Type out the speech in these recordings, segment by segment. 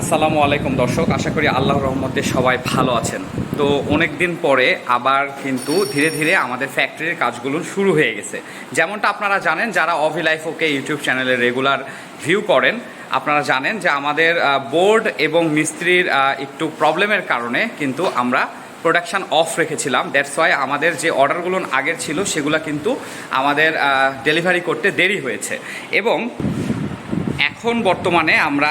আসসালামু আলাইকুম দর্শক, আশা করি আল্লাহ রহমতে সবাই ভালো আছেন। তো অনেক দিন পরে আবার কিন্তু ধীরে ধীরে আমাদের ফ্যাক্টরির কাজগুলো শুরু হয়ে গেছে। যেমনটা আপনারা জানেন, যারা অভি লাইফ ওকে ইউটিউব চ্যানেলে রেগুলার ভিউ করেন, আপনারা জানেন যে আমাদের বোর্ড এবং মিস্ত্রির একটু প্রবলেমের কারণে কিন্তু আমরা প্রোডাকশান অফ রেখেছিলাম। দ্যাটস ওয়াই আমাদের যে অর্ডারগুলো আগের ছিল, সেগুলো কিন্তু আমাদের ডেলিভারি করতে দেরি হয়েছে। এবং এখন বর্তমানে আমরা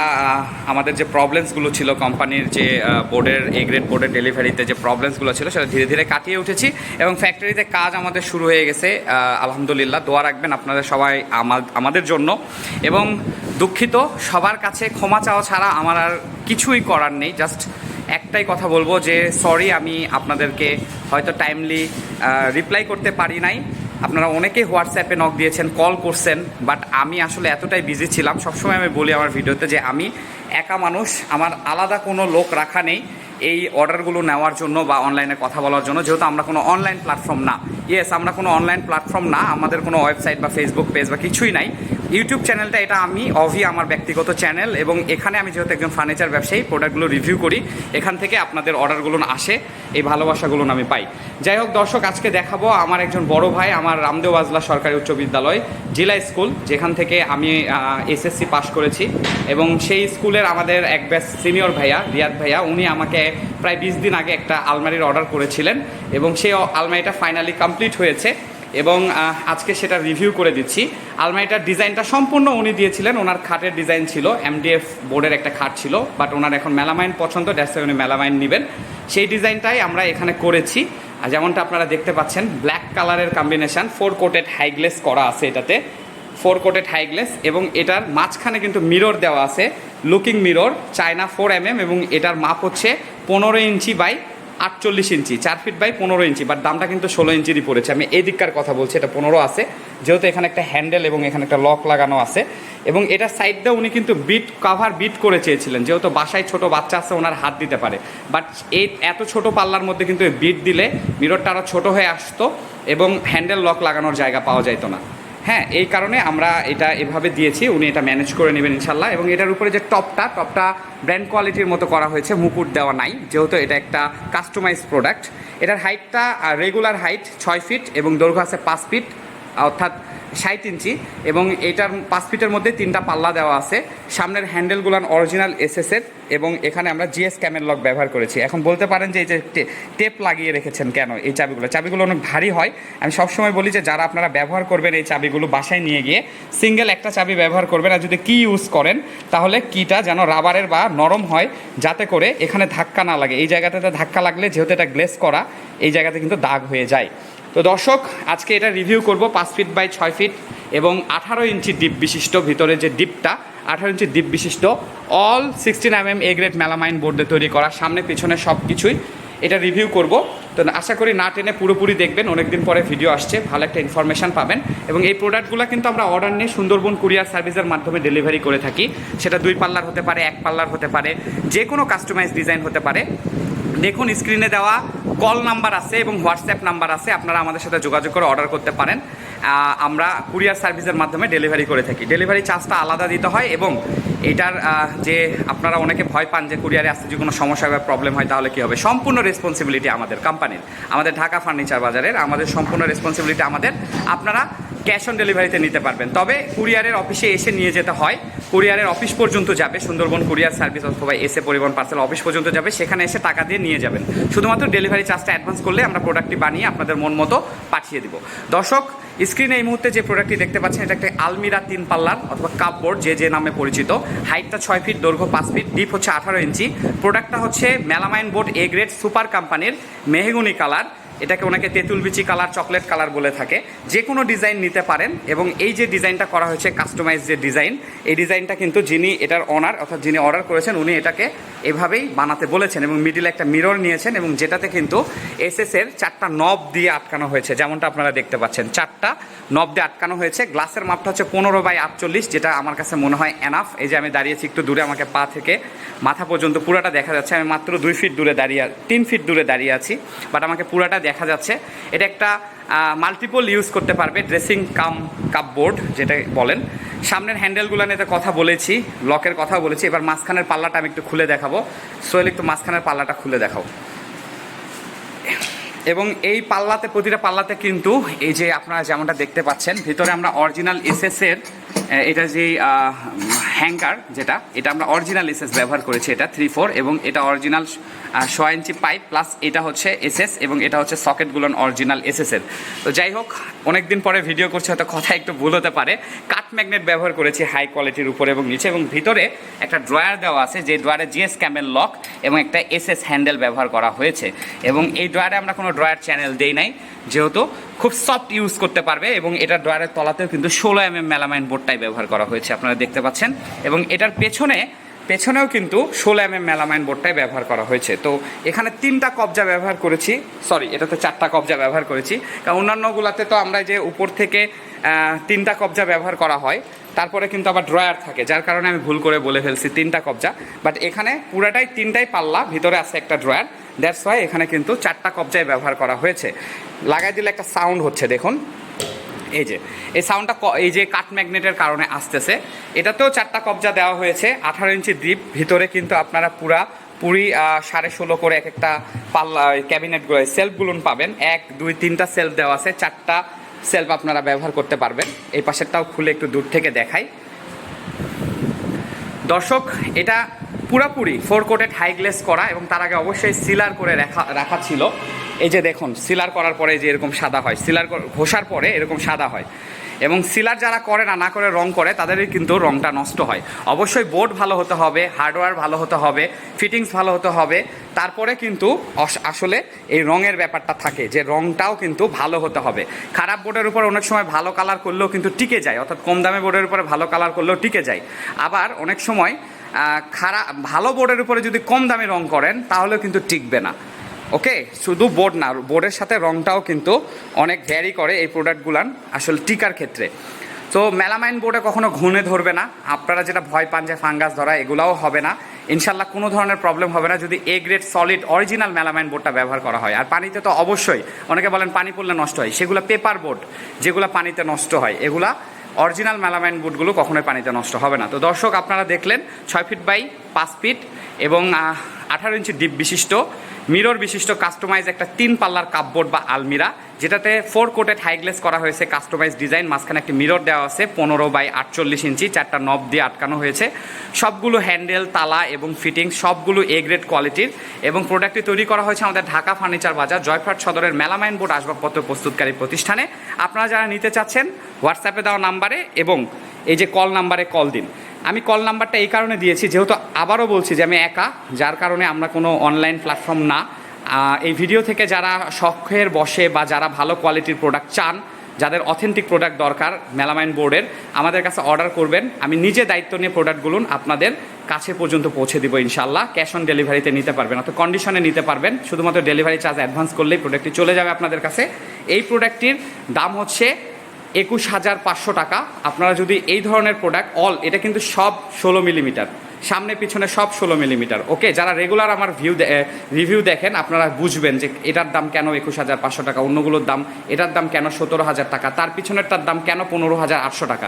আমাদের যে প্রবলেমসগুলো ছিল কোম্পানির যে বোর্ডের এ গ্রেড বোর্ডের ডেলিভারিতে যে প্রবলেমসগুলো ছিল, সেটা ধীরে ধীরে কাটিয়ে উঠেছি এবং ফ্যাক্টরিতে কাজ আমাদের শুরু হয়ে গেছে আলহামদুলিল্লাহ। দোয়া রাখবেন আপনাদের সবাই আমা- আমাদের জন্য। এবং দুঃখিত, সবার কাছে ক্ষমা চাওয়া ছাড়া আমার আর কিছুই করার নেই। জাস্ট একটাই কথা বলব যে সরি আমি আপনাদেরকে হয়তো টাইমলি রিপ্লাই করতে পারি নাই। আপনারা অনেকেই হোয়াটসঅ্যাপে নক দিয়েছেন কল করছেন বাট আমি আসলে এতটাই বিজি ছিলাম। সবসময় আমি বলি আমার ভিডিওতে যে আমি একা মানুষ, আমার আলাদা কোনো লোক রাখা নেই এই অর্ডারগুলো নেওয়ার জন্য বা অনলাইনে কথা বলার জন্য। যেহেতু আমরা কোনো অনলাইন প্ল্যাটফর্ম না। ইয়েস আমরা কোনো অনলাইন প্ল্যাটফর্ম না, আমাদের কোনো ওয়েবসাইট বা ফেসবুক পেজ বা কিছুই নাই। ইউটিউব চ্যানেলটা এটা আমি, অভি, আমার ব্যক্তিগত চ্যানেল এবং এখানে আমি যেহেতু একজন ফার্নিচার ব্যবসায়ী, প্রোডাক্টগুলো রিভিউ করি, এখান থেকে আপনাদের অর্ডারগুলো আসে, এই ভালোবাসাগুলো আমি পাই। যাই হোক দর্শক, আজকে দেখাবো আমার একজন বড় ভাই, আমার রামদেও আজলা সরকারি উচ্চ বিদ্যালয়, জেলা স্কুল, যেখান থেকে আমি এসএসসি পাশ করেছি এবং সেই স্কুলের আমাদের এক ব্যাচ সিনিয়র ভাইয়া, রিয়াদ ভাইয়া, উনি আমাকে প্রায় বিশ দিন আগে একটা আলমারির অর্ডার করেছিলেন এবং সেই আলমারিটা ফাইনালি কমপ্লিট হয়েছে। এবং আজকে সেটা রিভিউ করে দিচ্ছি। আলমারিটার ডিজাইনটা সম্পূর্ণ উনি দিয়েছিলেন। ওনার খাটের ডিজাইন ছিল। এমডিএফ বোর্ডের একটা খাট ছিল বাট ওনার এখন মেলামাইন পছন্দ দ্যাটস উনি মেলামাইন নেবেন। সেই ডিজাইনটাই আমরা এখানে করেছি। আর যেমনটা আপনারা দেখতে পাচ্ছেন ব্ল্যাক কালারের কম্বিনেশন ফোর কোটেড হাইগ্লেস করা আছে এটাতে। ফোর কোটেড হাইগ্লেস এবং এটার মাঝখানে কিন্তু মিরর দেওয়া আছে। Looking mirror China four M এবং এটার মাপ হচ্ছে পনেরো ইঞ্চি বাই আটচল্লিশ ইঞ্চি, চার ফিট বাই পনেরো ইঞ্চি বাট দামটা কিন্তু ষোলো ইঞ্চিরই পড়েছে। আমি এই দিককার কথা বলছি, এটা পনেরো আছে। যেহেতু এখানে একটা হ্যান্ডেল এবং এখানে একটা লক লাগানো আছে। এবং এটার সাইডটা উনি কিন্তু বিট কাভার বিট করে চেয়েছিলেন, যেহেতু বাসায় ছোট বাচ্চা আছে, ওনার হাত দিতে পারে। বাট এই এত ছোট পাল্লার মধ্যে কিন্তু বিট দিলে মিররটা আরও ছোটো হয়ে আসতো এবং হ্যান্ডেল লক লাগানোর জায়গা পাওয়া যাইতো না। হ্যাঁ এই কারণে আমরা এটা এভাবে দিয়েছি, উনি এটা ম্যানেজ করে নেবেন ইনশাল্লাহ। এবং এটার উপরে যে টপটা টপটা ব্র্যান্ড কোয়ালিটির মতো করা হয়েছে, মুকুট দেওয়া নাই, যেহেতু এটা একটা কাস্টমাইজ প্রোডাক্ট এটার হাইটটা রেগুলার হাইট ছয় ফিট এবং দৈর্ঘ্য আছে পাঁচ ফিট অর্থাৎ ষাট ইঞ্চি এবং এটার পাঁচ ফিটের মধ্যে তিনটা পাল্লা দেওয়া আছে। সামনের হ্যান্ডেলগুলান অরিজিনাল এসএসের এবং এখানে আমরা জিএস ক্যামের লক ব্যবহার করেছি। এখন বলতে পারেন যে এই যে টেপ লাগিয়ে রেখেছেন কেন এই চাবিগুলো? চাবিগুলো অনেক ভারী হয়। আমি সবসময় বলি যে যারা আপনারা ব্যবহার করবেন এই চাবিগুলো বাসায় নিয়ে গিয়ে সিঙ্গেল একটা চাবি ব্যবহার করবেন আর যদি কি ইউজ করেন, তাহলে কিটা যেন রাবারের বা নরম হয়, যাতে করে এখানে ধাক্কা না লাগে। এই জায়গাটাতে ধাক্কা লাগলে যেহেতু এটা গ্লেস করা, এই জায়গাতে কিন্তু দাগ হয়ে যায়। তো দর্শক, আজকে এটা রিভিউ করব পাঁচ ফিট বাই ছয় ফিট এবং আঠারো ইঞ্চি ডিপ বিশিষ্ট ভিতরে যে ডিপটা আঠারো ইঞ্চি ডিপ বিশিষ্ট all sixteen M M A grade melamine বোর্ডে তৈরি করা, সামনে পিছনে সব কিছুই এটা রিভিউ করব। তো আশা করি না টেনে পুরোপুরি দেখবেন, অনেকদিন পরে ভিডিও আসছে, ভালো একটা ইনফরমেশন পাবেন এবং এই প্রোডাক্টগুলো কিন্তু আমরা অর্ডার নিয়ে সুন্দরবন কুরিয়ার সার্ভিসের মাধ্যমে ডেলিভারি করে থাকি। সেটা দুই পাল্লার হতে পারে, এক পাল্লার হতে পারে যে কোনো কাস্টমাইজ ডিজাইন হতে পারে। দেখুন স্ক্রিনে দেওয়া কল নাম্বার আছে এবং হোয়াটসঅ্যাপ নাম্বার আছে, আপনারা আমাদের সাথে যোগাযোগ করে অর্ডার করতে পারেন। আমরা কুরিয়ার সার্ভিসের মাধ্যমে ডেলিভারি করে থাকি। ডেলিভারি চার্জটা আলাদা দিতে হয় এবং এটার যে আপনারা অনেকে ভয় পান যে কুরিয়ারে আসতে যদি কোনো সমস্যা বা প্রবলেম হয় তাহলে কী হবে? সম্পূর্ণ রেসপন্সিবিলিটি আমাদের কোম্পানির আমাদের ঢাকা ফার্নিচার বাজারের, আমাদের সম্পূর্ণ রেসপন্সিবিলিটি আমাদের। আপনারা ক্যাশ অন ডেলিভারিতে নিতে পারবেন। তবে কুরিয়ারের অফিসে এসে নিয়ে যেতে হয়। কুরিয়ারের অফিস পর্যন্ত যাবে। সুন্দরবন কুরিয়ার সার্ভিস অথবা এসে পরিবহন পার্সেল অফিস পর্যন্ত যাবে। সেখানে এসে টাকা দিয়ে নিয়ে যাবেন। শুধুমাত্র ডেলিভারি চার্জটা অ্যাডভান্স করলে আমরা প্রোডাক্টটি বানিয়ে আপনাদের মন মতো পাঠিয়ে দিব। দর্শক স্ক্রিনে এই মুহূর্তে যে প্রোডাক্টটি দেখতে পাচ্ছেন, এটা একটা আলমিরা তিন পাল্লার অথবা কাপবোর্ড যে যে নামে পরিচিত। হাইটটা ছয় ফিট দৈর্ঘ্য পাঁচ ফিট ডিপ হচ্ছে আঠারো ইঞ্চি প্রোডাক্টটা হচ্ছে melamine board A grade super কোম্পানির মেহেগুনি কালার এটাকে ওনাকে তেঁতুল বিচি কালার, চকলেট কালার বলে থাকে। যে কোনো ডিজাইন নিতে পারেন এবং এই যে ডিজাইনটা করা হয়েছে কাস্টমাইজ যে ডিজাইন, এই ডিজাইনটা কিন্তু যিনি এটার অনার অর্থাৎ যিনি অর্ডার করেছেন, উনি এটাকে এভাবেই বানাতে বলেছেন এবং মিডিলে একটা মিরর নিয়েছেন এবং যেটাতে কিন্তু এসএস এর চারটা নব দিয়ে আটকানো হয়েছে। যেমনটা আপনারা দেখতে পাচ্ছেন, চারটা নব দিয়ে আটকানো হয়েছে। গ্লাসের মাপটা হচ্ছে পনেরো বাই আটচল্লিশ, যেটা আমার কাছে মনে হয় এনাফ এই যে আমি দাঁড়িয়েছি একটু দূরে, আমাকে পা থেকে মাথা পর্যন্ত পুরাটা দেখা যাচ্ছে। আমি মাত্র দুই ফিট দূরে দাঁড়িয়ে, তিন ফিট দূরে দাঁড়িয়ে আছি বাট আমাকে পুরাটা দেখা যাচ্ছে। এটা একটা মাল্টিপল ইউজ করতে পারবে ড্রেসিং কাম কাপ বোর্ড যেটা বলেন। সামনের হ্যান্ডেলগুলো নিয়ে কথা বলেছি লকের কথা বলেছি। এবার মাঝখানের পাল্লাটা আমি একটু খুলে দেখাবো। সোহেল একটু মাঝখানের পাল্লাটা খুলে দেখাও। এবং এই পাল্লাতে প্রতিটা পাল্লাতে কিন্তু এই যে আপনারা যেমনটা দেখতে পাচ্ছেন ভিতরে আমরা অরিজিনাল এসএস এর আহ, এটা যে হ্যাঙ্গার, যেটা, এটা আমরা অরিজিনাল এসএস ব্যবহার করেছি এটা থ্রি ফোর এবং এটা অরিজিনাল ছ ইঞ্চি পাইপ প্লাস এটা হচ্ছে এসএস এবং এটা হচ্ছে সকেটগুলো অরিজিনাল এসএস এর। তো যাই হোক অনেক দিন পরে ভিডিও করছে, হয়তো কথা একটু ভুল হতে পারে। কাট ম্যাগনেট ব্যবহার করেছি হাই কোয়ালিটির উপরে এবং নিচে এবং ভিতরে একটা ড্রয়ার দেওয়া আছে, যে ড্রয়ারে জিএস ক্যামেল লক এবং একটা এসএস হ্যান্ডেল ব্যবহার করা হয়েছে। এবং এই ড্রয়ারে আমরা কোনো ড্রয়ার চ্যানেল দেই নাই, যেহেতু খুব সফট ইউজ করতে পারবে এবং এটা ড্রয়ারের তলাতেও কিন্তু ষোলো এম এম মেলামাইন বোর্ডটাই ব্যবহার করা হয়েছে, আপনারা দেখতে পাচ্ছেন। এবং এটার পেছনে, পেছনেও কিন্তু ষোলো এম এম মেলামাইন বোর্ডটাই ব্যবহার করা হয়েছে। তো এখানে তিনটা কবজা ব্যবহার করেছি, সরি, এটাতে চারটা কবজা ব্যবহার করেছি। কারণ অন্যান্যগুলোতে তো আমরা যে উপর থেকে তিনটা কবজা ব্যবহার করা হয়, তারপরে কিন্তু আবার ড্রয়ার থাকে, যার কারণে আমি ভুল করে বলে ফেলছি তিনটা কবজা। বাট এখানে পুরাটাই তিনটাই পাল্লা, ভিতরে আছে একটা ড্রয়ার। দ্যাটস ওয়াই এখানে কিন্তু চারটা কবজায় ব্যবহার করা হয়েছে। লাগাই দিলে একটা সাউন্ড হচ্ছে, দেখুন। এই যে, এই সাউন্ডটা এই যে কাট ম্যাগনেটের কারণে আসতেছে। এটাতেও চারটা কবজা দেওয়া হয়েছে, আঠারো ইঞ্চি দ্বীপ ভিতরে কিন্তু আপনারা পুরা, পুরি সাড়ে ষোলো করে এক একটা পাল্লা ক্যাবিনেটগুলো সেলফগুলো পাবেন। এক, দুই, তিনটা সেলফ দেওয়া আছে, চারটা সেলফ আপনারা ব্যবহার করতে পারবেন। এই পাশেরটাও খুলে একটু দূর থেকে দেখাই। দর্শক, এটা পুরাপুরি ফোর কোটেড হাই গ্লেস করা এবং তার আগে অবশ্যই সিলার করে রাখা রাখা ছিল। এই যে দেখুন, সিলার করার পরে যে এরকম সাদা হয়, সিলার ঘষার পরে এরকম সাদা হয়। এবং সিলার যারা করে না না করে রং করে, তাদেরই কিন্তু রংটা নষ্ট হয়। অবশ্যই বোর্ড ভালো হতে হবে, হার্ডওয়্যার ভালো হতে হবে, ফিটিংস ভালো হতে হবে। তারপরে কিন্তু আসলে এই রঙের ব্যাপারটা থাকে যে রংটাও কিন্তু ভালো হতে হবে। খারাপ বোর্ডের উপর অনেক সময় ভালো কালার করলেও কিন্তু টিকে যায়, অর্থাৎ কম দামে বোর্ডের উপরে ভালো কালার করলেও টিকে যায়। আবার অনেক সময় খারাপ ভালো বোর্ডের উপরে যদি কম দামে রং করেন, তাহলেও কিন্তু টিকবে না। ওকে শুধু বোর্ড না বোর্ডের সাথে রংটাও কিন্তু অনেক ভ্যারি করে এই প্রোডাক্টগুলান আসলে টিকার ক্ষেত্রে। তো মেলামাইন বোর্ডে কখনো ঘুনে ধরবে না, আপনারা যেটা ভয় পান যে ফাঙ্গাস ধরা, এগুলাও হবে না। ইনশাল্লাহ কোনো ধরনের প্রবলেম হবে না যদি A grade solid original melamine বোর্ডটা ব্যবহার করা হয়। আর পানিতে তো অবশ্যই, অনেকে বলেন পানি পড়লে নষ্ট হয়, সেগুলো পেপার বোর্ড যেগুলো পানিতে নষ্ট হয়, এগুলা অরিজিনাল মেলামাইন বুটগুলো কখনোই পানিতে নষ্ট হবে না। তো দর্শক, আপনারা দেখলেন, ছয় ফিট বাই পাঁচ ফিট এবং আঠারো ইঞ্চি ডিপ বিশিষ্ট, মিরর বিশিষ্ট কাস্টমাইজ একটা তিন পাল্লার কাপবোর্ড বা আলমিরা, যেটাতে ফোর কোটেড হাইগ্লেস করা হয়েছে কাস্টমাইজ ডিজাইন মাঝখানে একটি মিরর দেওয়া আছে, পনেরো বাই আটচল্লিশ ইঞ্চি, চারটা নব দিয়ে আটকানো হয়েছে। সবগুলো হ্যান্ডেল তালা এবং ফিটিং সবগুলো এ গ্রেড কোয়ালিটির এবং প্রোডাক্টটি তৈরি করা হয়েছে আমাদের ঢাকা ফার্নিচার বাজার জয়ফ্রাট সদরের মেলামাইন বোর্ড আসবাবপত্র প্রস্তুতকারী প্রতিষ্ঠানে। আপনারা যারা নিতে চাচ্ছেন হোয়াটসঅ্যাপে দেওয়া নাম্বারে এবং এই যে কল নাম্বারে কল দিন। আমি কল নাম্বারটা এই কারণে দিয়েছি, যেহেতু আবারও বলছি যে আমি একা, যার কারণে আমরা কোনো অনলাইন প্ল্যাটফর্ম না। এই ভিডিও থেকে যারা শখের বসে বা যারা ভালো কোয়ালিটির প্রোডাক্ট চান, যাদের অথেন্টিক প্রোডাক্ট দরকার মেলামাইন বোর্ডের, আমাদের কাছে অর্ডার করবেন। আমি নিজে দায়িত্ব নিয়ে প্রোডাক্টগুলো আপনাদের কাছে পর্যন্ত পৌঁছে দিব ইনশাল্লাহ ক্যাশ অন ডেলিভারিতে নিতে পারবেন অত কন্ডিশনে নিতে পারবেন। শুধুমাত্র ডেলিভারি চার্জ অ্যাডভান্স করলেই প্রোডাক্টটি চলে যাবে আপনাদের কাছে। এই প্রোডাক্টটির দাম হচ্ছে একুশ হাজার পাঁচশো টাকা। আপনারা যদি এই ধরনের প্রোডাক্ট অল এটা কিন্তু সব ষোলো মিলিমিটার সামনে, পিছনে সব ষোলো মিলিমিটার ওকে যারা রেগুলার আমার ভিউ রিভিউ দেখেন, আপনারা বুঝবেন যে এটার দাম কেন একুশ হাজার পাঁচশো টাকা, অন্যগুলোর দাম, এটার দাম কেন সতেরো হাজার টাকা, তার পিছনেরটার দাম কেন পনেরো হাজার আটশো টাকা।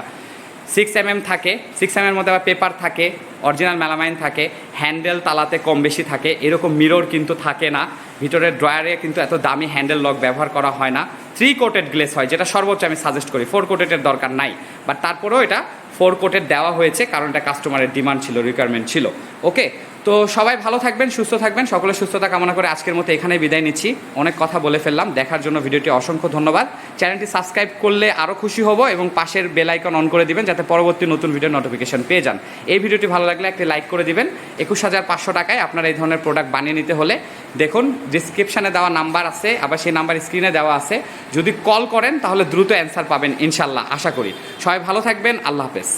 সিক্স এম এম থাকে সিক্স এম এর মধ্যে আবার পেপার থাকে অরিজিনাল মেলামাইন থাকে হ্যান্ডেল তালাতে কম বেশি থাকে, এরকম মিরর কিন্তু থাকে না। ভিতরের ড্রয়ারে কিন্তু এত দামি হ্যান্ডেল লক ব্যবহার করা হয় না। থ্রি কোটেড গ্লেস হয়, যেটা সর্বোচ্চ আমি সাজেস্ট করি। ফোর কোটেডের দরকার নাই। বাট তারপরেও এটা ফোর কোটেড দেওয়া হয়েছে, কারণ এটা কাস্টমারের ডিমান্ড ছিল রিকোয়ারমেন্ট ছিল। ওকে তো সবাই ভালো থাকবেন, সুস্থ থাকবেন, সকলের সুস্থতা কামনা করে আজকের মতো এখানে বিদায় নিচ্ছি। অনেক কথা বলে ফেললাম, দেখার জন্য ভিডিওটি অসংখ্য ধন্যবাদ। চ্যানেলটি সাবস্ক্রাইব করলে আরও খুশি হব এবং পাশের বেল আইকন অন করে দিবেন যাতে পরবর্তী নতুন ভিডিও নোটিফিকেশন পেয়ে যান। এই ভিডিওটি ভালো লাগলে একটি লাইক করে দিবেন। একুশ হাজার পাঁচশো টাকায় আপনার এই ধরনের প্রোডাক্ট বানিয়ে নিতে হলে দেখুন ডিসক্রিপশানে দেওয়া নাম্বার আছে, আবার সেই নাম্বার স্ক্রিনে দেওয়া আছে। যদি কল করেন তাহলে দ্রুত অ্যান্সার পাবেন ইনশাল্লাহ আশা করি। সবাই ভালো থাকবেন, আল্লাহ হাফেজ।